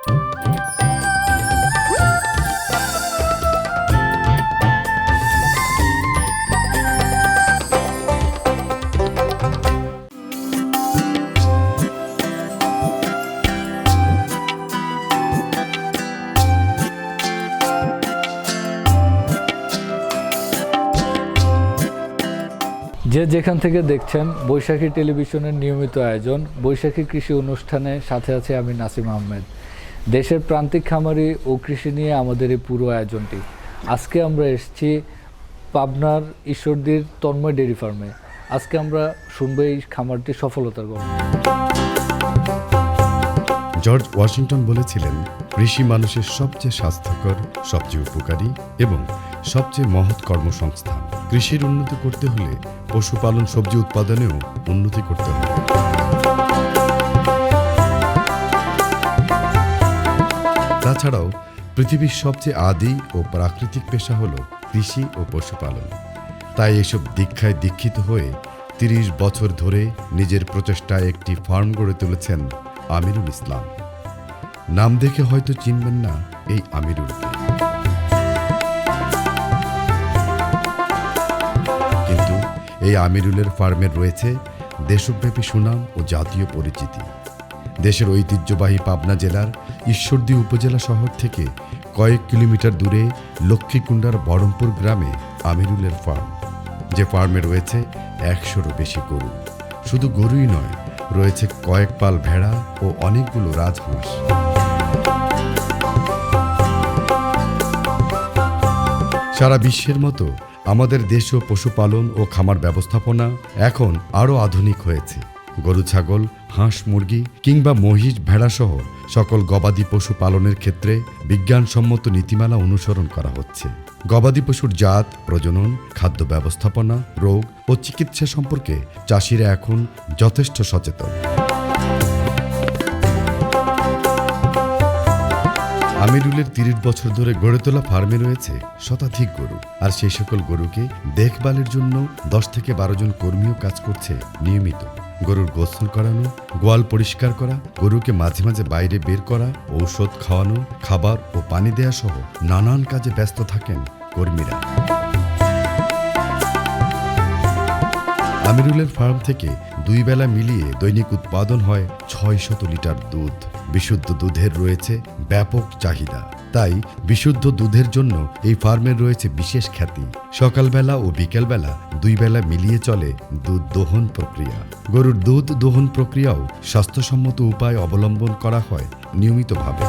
যে যেখান থেকে দেখছেন, বৈশাখী টেলিভিশনের নিয়মিত আয়োজন, বৈশাখী কৃষি অনুষ্ঠানে সাথে আছে আমি নাসিম আহমেদ। দেশের প্রান্তিক খামারি ও কৃষি নিয়ে আমাদের এই পুরো আয়োজনটি। আজকে আমরা এসেছি পাবনার ঈশ্বরদীর তন্ময় ডেয়ারি ফার্মে। আজকে আমরা শুনব এই খামারটির সফলতার গল্প। জর্জ ওয়াশিংটন বলেছিলেন, কৃষি মানুষের সবচেয়ে স্বাস্থ্যকর, সবচেয়ে উপকারী এবং সবচেয়ে মহৎ কর্মসংস্থান। কৃষির উন্নতি করতে হলে পশুপালন, সবজি উৎপাদনেও উন্নতি করতে হবে। তাছাড়াও পৃথিবীর সবচেয়ে আদি ও প্রাকৃতিক পেশা হল কৃষি ও পশুপালন। তাই এসব দীক্ষায় দীক্ষিত হয়ে তিরিশ বছর ধরে নিজের প্রচেষ্টায় একটি ফার্ম গড়ে তুলেছেন আমিরুল ইসলাম। নাম দেখে হয়তো চিনবেন না এই আমিরুলকে। কিন্তু এই আমিরুলের ফার্মের রয়েছে দেশব্যাপী সুনাম ও জাতীয় পরিচিতি। দেশের ঐতিহ্যবাহী পাবনা জেলার ঈশ্বরদী উপজেলা শহর থেকে কয়েক কিলোমিটার দূরে লক্ষ্মীকুণ্ডার বড়মপুর গ্রামে আমিরুলের ফার্ম যে ফার্মে রয়েছে একশোরও বেশি গরু। শুধু গরুই নয়, রয়েছে কয়েক পাল ভেড়া ও অনেকগুলো রাজহাঁস সারা বিশ্বের মতো আমাদের দেশীয় পশুপালন ও খামার ব্যবস্থাপনা এখন আরও আধুনিক হয়েছে। গরু, ছাগল, হাঁস, মুরগি কিংবা মহিষ ভেড়াসহ সকল গবাদি পশু পালনের ক্ষেত্রে বিজ্ঞানসম্মত নীতিমালা অনুসরণ করা হচ্ছে। গবাদি পশুর জাত, প্রজনন, খাদ্য ব্যবস্থাপনা, রোগ ও চিকিৎসা সম্পর্কে চাষিরা এখন যথেষ্ট সচেতন। আমিরুলের তিরিশ বছর ধরে গড়ে তোলা ফার্মে রয়েছে শতাধিক গরু আর সেই সকল গরুকে দেখভালের জন্য দশ থেকে বারো জন কর্মীও কাজ করছে নিয়মিত। গরুর গোসল করানো, গোয়াল পরিষ্কার করা, গরুকে মাঝে মাঝে বাইরে বের করা, ঔষধ খাওয়ানো, খাবার ও পানি দেয়া সহ নানান কাজে ব্যস্ত থাকেন কর্মীরা। আমিরুলের ফার্ম থেকে দুই বেলা মিলিয়ে দৈনিক উৎপাদন হয় ছয় শত লিটার দুধ। বিশুদ্ধ দুধের রয়েছে ব্যাপক চাহিদা। তাই বিশুদ্ধ দুধের জন্য এই ফার্মের রয়েছে বিশেষ খ্যাতি। সকালবেলা ও বিকেলবেলা দুই বেলা মিলিয়ে চলে দুধ দোহন প্রক্রিয়া। গরুর দুধ দোহন প্রক্রিয়াও স্বাস্থ্যসম্মত উপায় অবলম্বন করা হয় নিয়মিতভাবে।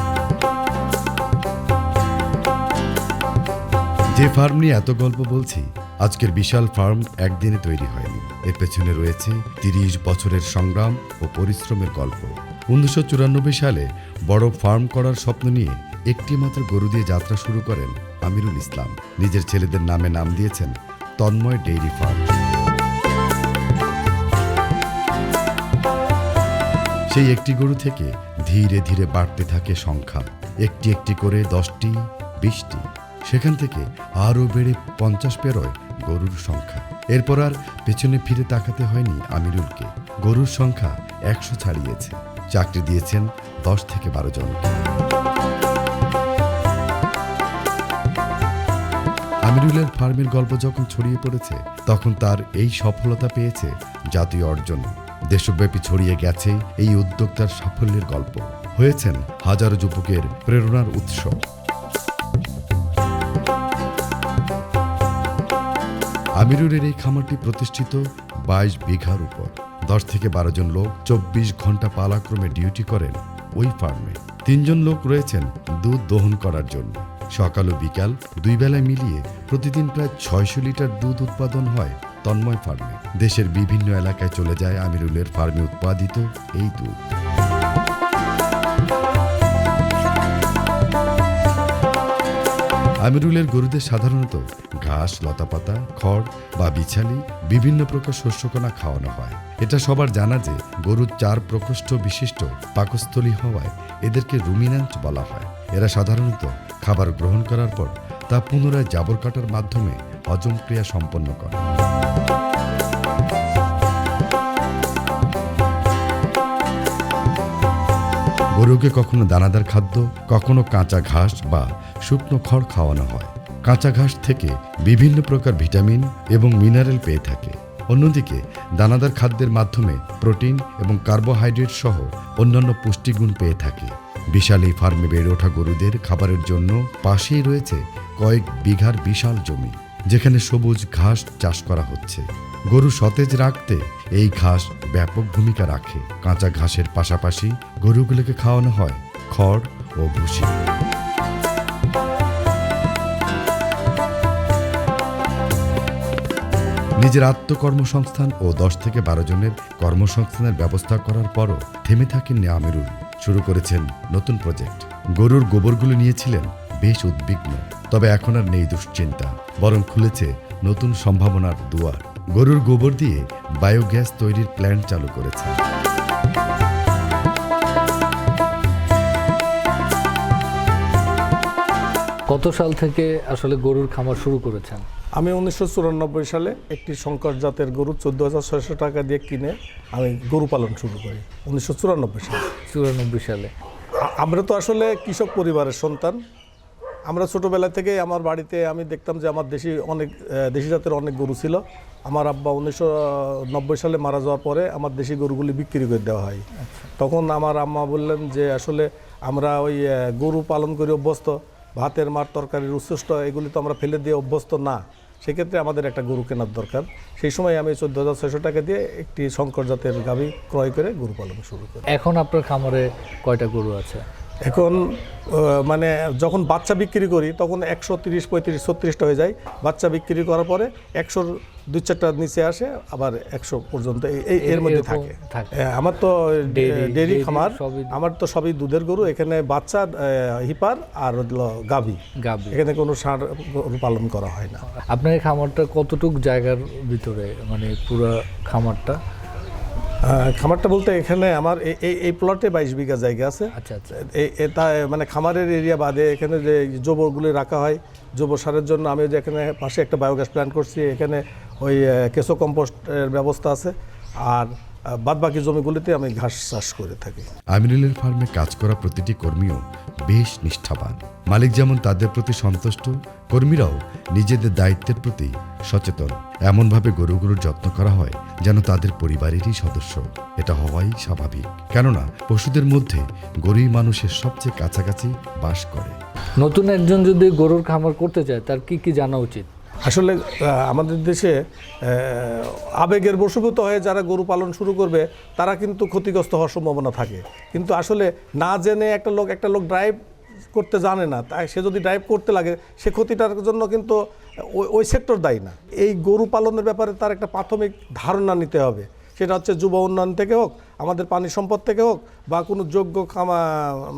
যে ফার্ম নিয়ে এত গল্প বলছি, আজকের বিশাল ফার্ম একদিনে তৈরি হয়নি। এর পেছনে রয়েছে তিরিশ বছরের সংগ্রাম ও পরিশ্রমের গল্প। উনিশশো চুরানব্বই সালে বড় ফার্ম করার স্বপ্ন নিয়ে একটি মাত্র গরু দিয়ে যাত্রা শুরু করেন আমিরুল ইসলাম। নিজের ছেলেদের নামে নাম দিয়েছেন তন্ময় ডেইরি ফার্ম। সেই একটি গরু থেকে ধীরে ধীরে বাড়তে থাকে সংখ্যা। একটি একটি করে দশটি, বিশটি। সেখান থেকে আরও বেড়ে পঞ্চাশ পেরোয় গরুর সংখ্যা। এরপর আর পেছনে ফিরে তাকাতে হয়নি আমিরুলকে। গরুর সংখ্যা একশো ছাড়িয়েছে। চাকরি দিয়েছেন দশ থেকে বারো জনকে। আমিরুলের ফার্মের গল্প যখন ছড়িয়ে পড়েছে, তখন তার এই সফলতা পেয়েছে জাতীয় অর্জন। দেশব্যাপী ছড়িয়ে গেছে এই উদ্যোক্তার সাফল্যের গল্প। হয়েছেন হাজারো যুবকের প্রেরণার উৎস। আমিরুলের এই খামারটি প্রতিষ্ঠিত বাইশ বিঘার উপর। দশ থেকে বারো জন লোক চব্বিশ ঘণ্টা পালাক্রমে ডিউটি করেন ওই ফার্মে। তিনজন লোক রয়েছেন দুধ দহন করার জন্য। সকাল ও বিকাল দুই বেলায় মিলিয়ে প্রতিদিন প্রায় ছয়শো লিটার দুধ উৎপাদন হয় তন্ময় ফার্মে। দেশের বিভিন্ন এলাকায় চলে যায় আমিরুলের ফার্মে উৎপাদিত এই দুধ। আমিরুলের গরুদের সাধারণত ঘাস, লতাপাতা, খড় বা বিছালি বিভিন্ন প্রকার শস্যকণা খাওয়ানো হয়। এটা সবার জানা যে গরুর চার প্রকোষ্ঠ বিশিষ্ট পাকস্থলী হওয়ায় এদেরকে রুমিন্যান্ট বলা হয়। এরা সাধারণত খাবার গ্রহণ করার পর তা পুনরায় জাবর কাটার মাধ্যমে হজম ক্রিয়া সম্পন্ন করে। গরুকে কখনো দানাদার খাদ্য, কখনো কাঁচা ঘাস বা শুকনো খড় খাওয়ানো হয়। কাঁচা ঘাস থেকে বিভিন্ন প্রকার ভিটামিন এবং মিনারেল পেয়ে থাকে। অন্যদিকে, দানাদার খাদ্যের মাধ্যমে প্রোটিন এবং কার্বোহাইড্রেট সহ অন্যান্য পুষ্টিগুণ পেয়ে থাকে। বিশাল এই ফার্মে বেড়ে ওঠা গরুদের খাবারের জন্য পাশেই রয়েছে কয়েক বিঘার বিশাল জমি, যেখানে সবুজ ঘাস চাষ করা হচ্ছে। গরু সতেজ রাখতে এই ঘাস ব্যাপক ভূমিকা রাখে। কাঁচা ঘাসের পাশাপাশি গরুগুলোকে খাওয়ানো হয় খড় ও ভুসি। নিজের আত্মকর্মসংস্থান ও দশ থেকে বারো জনের কর্মসংস্থানের ব্যবস্থা করার পরও থেমে থাকেননি আমিরুল। শুরু করেছেন নতুন প্রজেক্ট। গরুর গোবরগুলো নিয়েছিলেন বেশ উদ্বিগ্ন। তবে এখন আর নেই দুশ্চিন্তা, বরং খুলেছে নতুন সম্ভাবনার দুয়ার। গরুর গোবর দিয়ে বায়োগ্যাস তৈরির প্ল্যান্ট চালু করেছে। কত সাল থেকে আসলে গরুর খামার শুরু করেছেন? আমি উনিশশো চুরানব্বই সালে একটি শঙ্কর জাতের গরু চোদ্দ হাজার ছয়শো টাকা দিয়ে কিনে আমি গরু পালন শুরু করি উনিশশো চুরানব্বই সালে। চুরানব্বই সালে। আমরা তো আসলে কৃষক পরিবারের সন্তান। আমরা ছোটোবেলা থেকে আমার বাড়িতে আমি দেখতাম যে আমার দেশি অনেক দেশি জাতের অনেক গরু ছিল। আমার আব্বা উনিশশো নব্বই সালে মারা যাওয়ার পরে আমার দেশি গরুগুলি বিক্রি করে দেওয়া হয়। তখন আমার আম্মা বললেন যে আসলে আমরা ওই গরু পালন করে অভ্যস্ত। ভাতের মার তরকারির উচ্ছিষ্ট এগুলি তো আমরা ফেলে দিয়ে অভ্যস্ত না। সেক্ষেত্রে আমাদের একটা গরু কেনার দরকার। সেই সময় আমি চোদ্দ হাজার ছয়শো টাকা দিয়ে একটি শঙ্কর জাতের গাভী ক্রয় করে গরু পালন শুরু করি। এখন আপনার খামারে কয়টা গরু আছে? এখন মানে যখন বাচ্চা বিক্রি করি তখন একশো তিরিশ পঁয়ত্রিশ ছত্রিশটা হয়ে যায়। বাচ্চা বিক্রি করার পরে একশোর দুই চারটা নিচে আসে আবার একশো পর্যন্ত এর মধ্যে থাকে। হ্যাঁ, আমার তো ডেরি খামার আমার তো সবই দুধের গরু এখানে বাচ্চা হিপার আর গাভী। গাভী। এখানে কোনো সার পালন করা হয় না। আপনার এই খামারটা কতটুক জায়গার ভিতরে মানে পুরো খামারটা? খামারটা বলতে এখানে আমার এই- এই এই প্লটে বাইশ বিঘা জায়গা আছে। আচ্ছা আচ্ছা। এটা মানে খামারের এরিয়া বাদে এখানে যে গোবরগুলি রাখা হয় জৈব সারের জন্য আমি যে এখানে পাশে একটা বায়োগ্যাস প্ল্যান্ট করছি এখানে ওই কেঁচো কম্পোস্টের ব্যবস্থা আছে। আর বাদ বাকি জমিগুলিতে আমি ঘাস চাষ করে থাকি। আমিরুলের ফার্মে কাজ করা প্রতিটি কর্মীও বেশ নিষ্ঠাবান। মালিক যেমন তাদের প্রতি সন্তুষ্ট কর্মীরাও নিজেদের দায়িত্বের প্রতি সচেতন। এমনভাবে গরুগুলোর যত্ন করা হয় যেন তাদের পরিবারেরই সদস্য। এটা হওয়াই স্বাভাবিক। কেননা পশুদের মধ্যে গরুই মানুষের সবচেয়ে কাছাকাছি বাস করে। নতুন একজন যদি গরুর খামার করতে চায় তার কি কি জানা উচিত? আসলে আমাদের দেশে আবেগের বশীভূত হয়ে যারা গরু পালন শুরু করবে, তারা কিন্তু ক্ষতিগ্রস্ত হওয়ার সম্ভাবনা থাকে। কিন্তু আসলে না জেনে একটা লোক একটা লোক ড্রাইভ করতে জানে না, তাই সে যদি ড্রাইভ করতে লাগে, সে ক্ষতিটার জন্য কিন্তু ওই সেক্টর দায়ী না। এই গরু পালনের ব্যাপারে তার একটা প্রাথমিক ধারণা নিতে হবে। সেটা হচ্ছে যুব উন্নয়ন থেকে হোক, আমাদের পানি সম্পদ থেকে হোক, বা কোনো যোগ্য খামা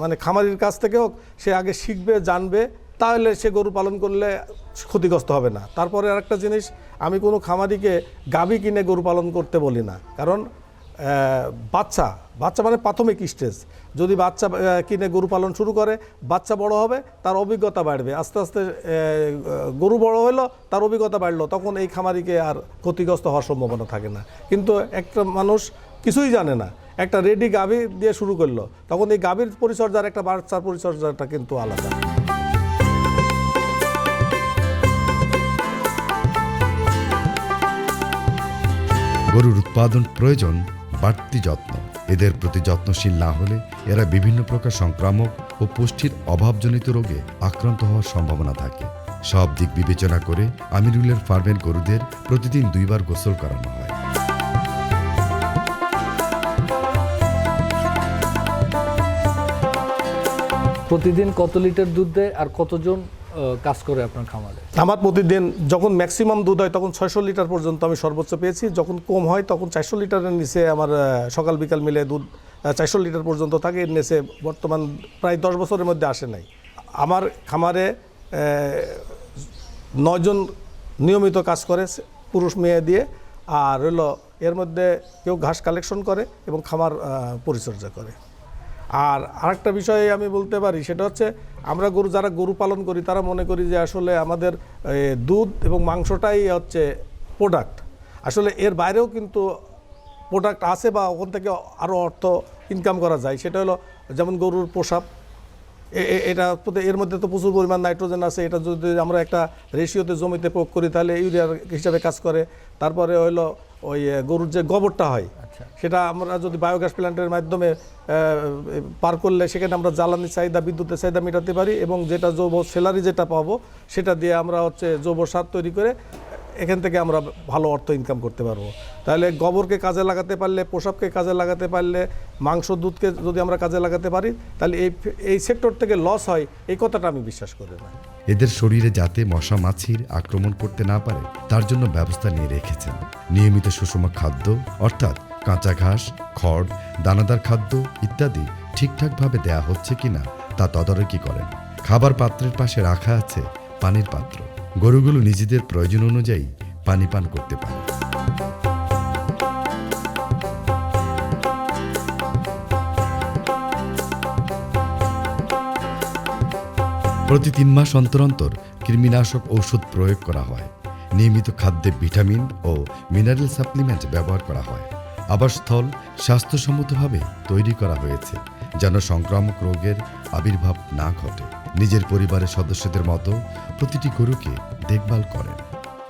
মানে খামারির কাছ থেকে হোক, সে আগে শিখবে, জানবে তাহলে সে গরু পালন করলে ক্ষতিগ্রস্ত হবে না। তারপরে আরেকটা জিনিস, আমি কোনো খামারিকে গাভী কিনে গরু পালন করতে বলি না। কারণ বাচ্চা বাচ্চা মানে প্রাথমিক স্টেজ যদি বাচ্চা কিনে গরু পালন শুরু করে, বাচ্চা বড় হবে, তার অভিজ্ঞতা বাড়বে। আস্তে আস্তে গরু বড় হলো, তার অভিজ্ঞতা বাড়লো, তখন এই খামারিকে আর ক্ষতিগ্রস্ত হওয়ার সম্ভাবনা থাকে না। কিন্তু একটা মানুষ কিছুই জানে না। একটা রেডি গাভী দিয়ে শুরু করল, তখন এই গাভীর পরিচর্যার, একটা বাচ্চার পরিচর্যাটা কিন্তু আলাদা। গরুর উৎপাদন প্রয়োজন, বাড়তি যত্ন। এদের প্রতি যত্নশীল না হলে এরা বিভিন্ন প্রকার সংক্রামক ও পুষ্টির অভাবজনিত রোগে আক্রান্ত হওয়ার সম্ভাবনা থাকে। সব দিক বিবেচনা করে আমিরুলের ফার্মের গরুদের প্রতিদিন দুইবার গোসল করানো হয়। প্রতিদিন কত লিটার দুধ দেয় আর কতজন কাজ করে আপনার খামারে? আমার প্রতিদিন যখন ম্যাক্সিমাম দুধ হয় তখন ছয়শো লিটার পর্যন্ত আমি সর্বোচ্চ পেয়েছি। যখন কম হয় তখন চারশো লিটারের নিচে আমার সকাল, বিকাল মিলে দুধ চারশো লিটার পর্যন্ত থাকে। এর নিচে বর্তমান প্রায় দশ বছরের মধ্যে আসে নাই। আমার খামারে নয়জন নিয়মিত কাজ করে পুরুষ মেয়ে দিয়ে। আর হলো এর মধ্যে কেউ ঘাস কালেকশন করে এবং খামার পরিচর্যা করে। আর আরেকটা বিষয়ে আমি বলতে পারি, সেটা হচ্ছে আমরা গরু, যারা গরু পালন করি, তারা মনে করি যে আসলে আমাদের দুধ এবং মাংসটাই হচ্ছে প্রোডাক্ট আসলে এর বাইরেও কিন্তু প্রোডাক্ট আছে বা ওখান থেকে আরও অর্থ ইনকাম করা যায়। সেটা হলো যেমন গরুর পোশাক এটা এর মধ্যে তো প্রচুর পরিমাণ নাইট্রোজেন আছে। এটা যদি আমরা একটা রেশিওতে জমিতে প্রয়োগ করি তাহলে ইউরিয়ার হিসাবে কাজ করে। তারপরে হলো ওই গরুর যে গোবরটা হয় আচ্ছা। সেটা আমরা যদি বায়োগ্যাস প্ল্যান্টের মাধ্যমে পার করলে সেখানে আমরা জ্বালানি চাহিদা বিদ্যুতের চাহিদা মেটাতে পারি এবং যেটা জৈব সেলারি যেটা পাবো সেটা দিয়ে আমরা হচ্ছে জৈব সার তৈরি করে এখান থেকে আমরা ভালো অর্থ ইনকাম করতে পারব। তাহলে গোবরকে কাজে লাগাতে পারলে, পোশাককে কাজে লাগাতে পারলে, মাংস, দুধকে যদি আমরা কাজে লাগাতে পারি, তাহলে এই এই সেক্টর থেকে লস হয়, এই কথাটা আমি বিশ্বাস করি না। এদের শরীরে যাতে মশা, মাছির আক্রমণ করতে না পারে, তার জন্য ব্যবস্থা নিয়ে রেখেছেন। নিয়মিত সুষম খাদ্য, অর্থাৎ কাঁচা ঘাস, খড়, দানাদার খাদ্য ইত্যাদি ঠিকঠাকভাবে দেয়া হচ্ছে কিনা তা তদারকি করেন। খাবার পাত্রের পাশে রাখা আছে পানির পাত্র। গরুগুলো নিজেদের প্রয়োজন অনুযায়ী পানি পান করতে পারে। প্রতি তিন মাস অন্তর অন্তর কৃমিনাশক ঔষধ প্রয়োগ করা হয়। নিয়মিত খাদ্যে ভিটামিন ও মিনারেল সাপ্লিমেন্ট ব্যবহার করা হয়। আবাসস্থল স্বাস্থ্যসম্মতভাবে তৈরি করা হয়েছে, যেন সংক্রামক রোগের আবির্ভাব না ঘটে। নিজের পরিবারের সদস্যদের মতো প্রতিটি গরুকে দেখভাল করেন।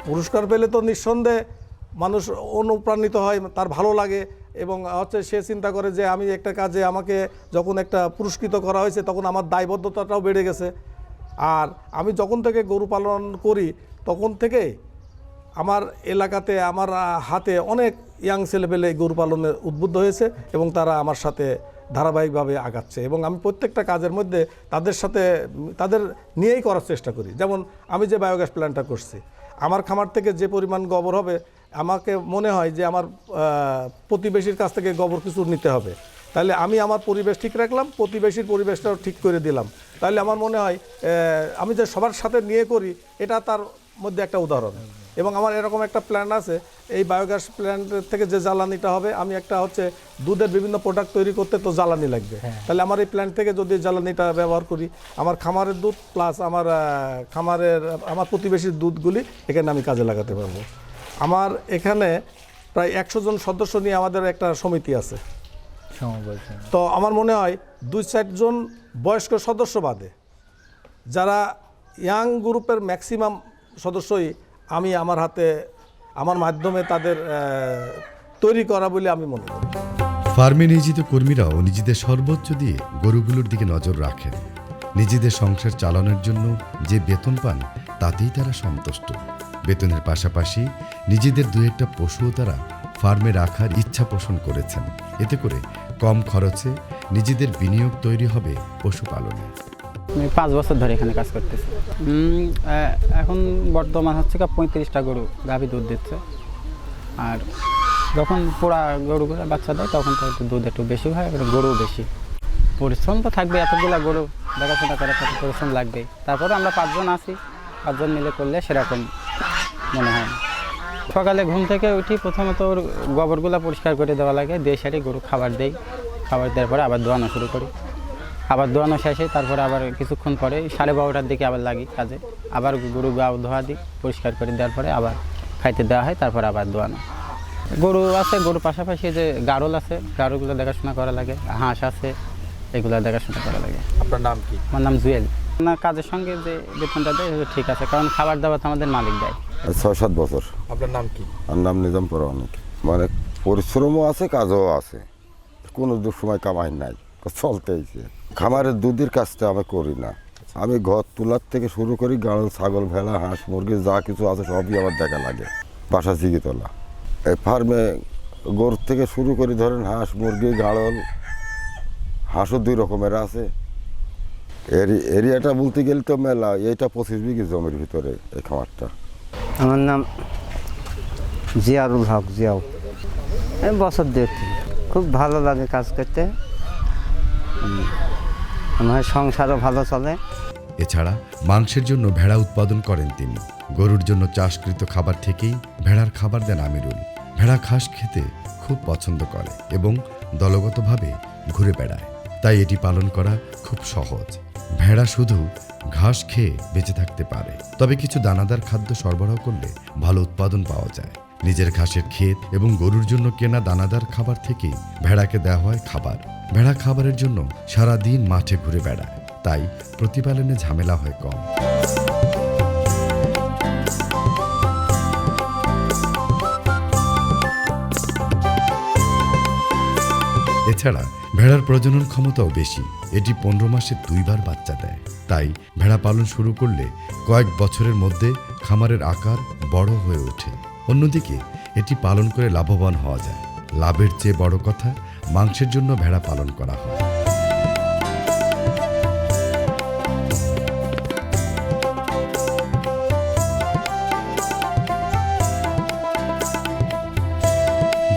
পুরস্কার পেলে তো নিঃসন্দেহে মানুষ অনুপ্রাণিত হয়, তার ভালো লাগে এবং হচ্ছে সে চিন্তা করে যে আমি একটা কাজে আমাকে যখন একটা পুরস্কৃত করা হয়েছে তখন আমার দায়বদ্ধতাটাও বেড়ে গেছে। আর আমি যখন থেকে গরু পালন করি তখন থেকে আমার এলাকাতে, আমার হাতে অনেক ইয়াং ছেলেপেলে এই গরু পালনে উদ্বুদ্ধ হয়েছে এবং তারা আমার সাথে ধারাবাহিকভাবে আগাচ্ছে এবং আমি প্রত্যেকটা কাজের মধ্যে তাদের সাথে, তাদের নিয়েই করার চেষ্টা করি। যেমন আমি যে বায়োগ্যাস প্ল্যান্টটা করছি, আমার খামার থেকে যে পরিমাণ গোবর হবে, আমাকে মনে হয় যে আমার প্রতিবেশীর কাছ থেকে গোবর কিছু নিতে হবে। তাহলে আমি আমার পরিবেশ ঠিক রাখলাম, প্রতিবেশীর পরিবেশটাও ঠিক করে দিলাম। তাহলে আমার মনে হয় আমি যে সবার সাথে নিয়ে করি, এটা তার মধ্যে একটা উদাহরণ। এবং আমার এরকম একটা প্ল্যান আছে এই বায়োগ্যাস প্ল্যান্ট থেকে যে জ্বালানিটা হবে আমি একটা হচ্ছে দুধের বিভিন্ন প্রোডাক্ট তৈরি করতে তো জ্বালানি লাগবে। তাহলে আমার এই প্ল্যান্ট থেকে যদি জ্বালানিটা ব্যবহার করি আমার খামারের দুধ প্লাস আমার খামারের আমার প্রতিবেশীর দুধগুলি এখানে আমি কাজে লাগাতে পারব। আমার এখানে প্রায় একশো জন সদস্য নিয়ে আমাদের একটা সমিতি আছে। তো আমার মনে হয় দুই চারজন বয়স্ক সদস্য বাদে যারা ইয়াং গ্রুপের ম্যাক্সিমাম সদস্যই আমি আমার হাতে, আমার মাধ্যমে তাদের তৈরি করা বলে আমি মনে করি। ফার্মে নিয়োজিত কর্মীরাও নিজেদের সর্বোচ্চ দিয়ে গরুগুলোর দিকে নজর রাখেন। নিজেদের সংসার চালানোর জন্য যে বেতন পান, তাতেই তারা সন্তুষ্ট। বেতনের পাশাপাশি নিজেদের দু একটা পশুও তারা ফার্মে রাখার ইচ্ছা পোষণ করেছেন। এতে করে কম খরচে নিজেদের বিনিয়োগ তৈরি হবে পশুপালনে। আমি পাঁচ বছর ধরে এখানে কাজ করতেছি। এখন বর্তমান হচ্ছে কি পঁয়ত্রিশটা গরু গাভী দুধ দিচ্ছে। আর যখন পোড়া গরুগুলো বাচ্চা দেয়, তখন তো একটু দুধ একটু বেশি হয় আর গরুও বেশি। পরিশ্রম তো থাকবে এতগুলো গরু দেখাশোনা করার সাথে পরিশ্রম লাগবেই। তারপরে আমরা পাঁচজন আছি, পাঁচজন মিলে করলে সেরকম মনে হয়। সকালে ঘুম থেকে উঠি, প্রথমত ওর গোবরগুলো পরিষ্কার করে দেওয়া লাগে, দিয়ে সারি গরু খাবার দেই। খাবার দেওয়ার পরে আবার দোয়ানো শুরু করি। আবার দোয়ানো শেষে তারপরে আবার কিছুক্ষণ পরে সাড়ে বারোটার দিকে আবার লাগি কাজে। আবার গরু গাও ধোয়া দিই পরিষ্কার করে দেওয়ার পরে আবার খাইতে দেওয়া হয় তারপর আবার দোয়ানো। গরু আছে গরুর পাশাপাশি যে গাড়ল আছে গাড়ুগুলো দেখাশোনা করা লাগে হাঁস আছে এগুলো দেখাশোনা করা লাগে। আপনার নাম কি? আমার নাম জুয়েল। না কাজের সঙ্গে যে বেতনটা দেয় ঠিক আছে কারণ খাবার দাবার তো আমাদের মালিক দেয়। ছয় সাত বছর। আপনার নাম কি? আর নাম নিজাম অনেক মানে পরিশ্রমও আছে কাজও আছে। কোনো সময় কামাই নাই। চলতেইছে খামারের দুধের কাজটা আমি করি না। আমি ঘর তোলার থেকে শুরু করি, গাড়ল, ছাগল, ভেড়া, হাঁস, মুরগি, যা কিছু আছে সবই আমার দেখা লাগে। বাসা চিকি তোলা এই ফার্মে গরুর থেকে শুরু করি, ধরেন হাঁস, মুরগি, গাড়ল, হাঁসও দুই রকমের আছে। এরি- এরিয়াটা বলতে গেলে তো মেলা, এইটা পঁচিশ বিঘি জমির ভিতরে এই খামারটা। আমার নাম জিয়ারুল হক এই বছর দেড় খুব ভালো লাগে কাজ করতে। আমার সংসারও ভালো চলে। এছাড়া মাংসের জন্য ভেড়া উৎপাদন করেন তিনি। গরুর জন্য চাষকৃত খাবার থেকেই ভেড়ার খাবার দেন আমিরুল। ভেড়া ঘাস খেতে খুব পছন্দ করে এবং দলগতভাবে ঘুরে বেড়ায়। তাই এটি পালন করা খুব সহজ। ভেড়া শুধু ঘাস খেয়ে বেঁচে থাকতে পারে। তবে কিছু দানাদার খাদ্য সরবরাহ করলে ভালো উৎপাদন পাওয়া যায়। নিজের ঘাসের ক্ষেত এবং গরুর জন্য কেনা দানাদার খাবার থেকেই ভেড়াকে দেওয়া হয় খাবার। ভেড়া খাবারের জন্য সারা দিন মাঠে ঘুরে বেড়ায়। তাই প্রতিপালনে ঝামেলা হয় কম। এছাড়া ভেড়ার প্রজনন ক্ষমতাও বেশি। এটি পনেরো মাসে দুইবার বাচ্চা দেয়। তাই ভেড়া পালন শুরু করলে কয়েক বছরের মধ্যে খামারের আকার বড় হয়ে ওঠে। অন্যদিকে এটি পালন করে লাভবান হওয়া যায়। লাভের চেয়ে বড় কথা মাংসের জন্য ভেড়া পালন করা হয়।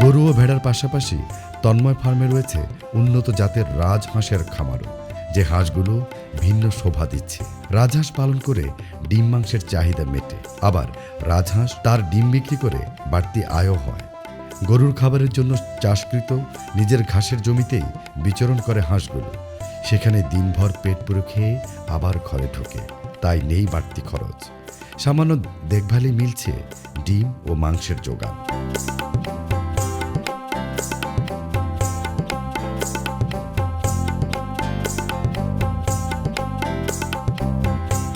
গরু ও ভেড়ার পাশাপাশি তন্ময় ফার্মে রয়েছে উন্নত জাতের রাজহাঁসের খামারও, যে হাঁসগুলো ভিন্ন শোভা দিচ্ছে। রাজহাঁস পালন করে ডিম মাংসের চাহিদা মেটে। আবার রাজহাঁস তার ডিম বিক্রি করে বাড়তি আয়ও হয়। গরুর খাবারের জন্য চাষকৃত নিজের ঘাসের জমিতেই বিচরণ করে হাঁসগুলো। সেখানে দিনভর পেট পুরো খেয়ে আবার ঘরে ঢোকে। তাই নেই বাড়তি খরচ। সামান্য দেখভালই মিলছে ডিম ও মাংসের যোগান।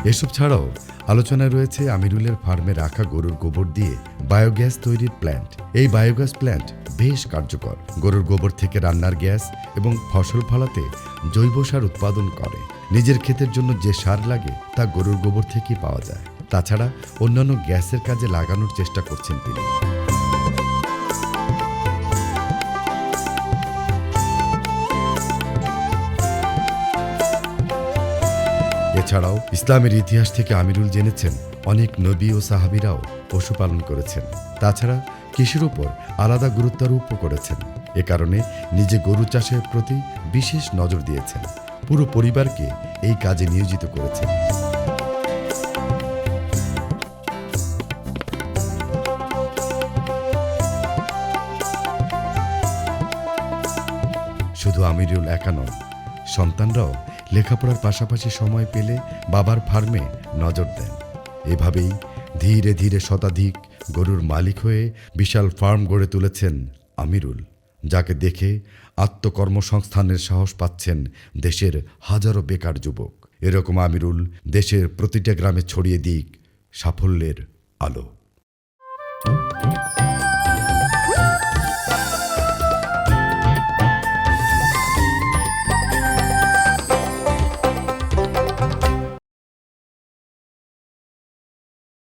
এসব ছাড়াও আলোচনায় রয়েছে আমিরুলের ফার্মে রাখা গরুর গোবর দিয়ে বায়োগ্যাস তৈরির প্ল্যান্ট এই বায়োগ্যাস প্ল্যান্ট বেশ কার্যকর। গরুর গোবর থেকে রান্নার গ্যাস এবং ফসল ফলাতে জৈব সার উৎপাদন করে। নিজের ক্ষেতের জন্য যে সার লাগে, তা গরুর গোবর থেকেই পাওয়া যায়। তাছাড়া অন্যান্য গ্যাসের কাজে লাগানোর চেষ্টা করছেন তিনি। এছাড়াও ইসলামের ইতিহাস থেকে আমিরুল জেনেছেন, অনেক নবী ও সাহাবিরাও পশুপালন করেছেন। তাছাড়া কৃষির উপর আলাদা গুরুত্বারোপ করেছেন। এ কারণে নিজে গরু চাষের প্রতি বিশেষ নজর দিয়েছেন। পুরো পরিবারকে এই কাজে নিয়োজিত করেছেন। শুধু আমিরুল একা নন সন্তানরাও লেখাপড়ার পাশাপাশি সময় পেলে বাবার ফার্মে নজর দেন। এভাবেই ধীরে ধীরে শতাধিক গরুর মালিক হয়ে বিশাল ফার্ম গড়ে তুলেছেন আমিরুল, যাকে দেখে আত্মকর্মসংস্থানের সাহস পাচ্ছেন দেশের হাজারো বেকার যুবক। এরকম আমিরুল দেশের প্রতিটা গ্রামে ছড়িয়ে দিক সাফল্যের আলো।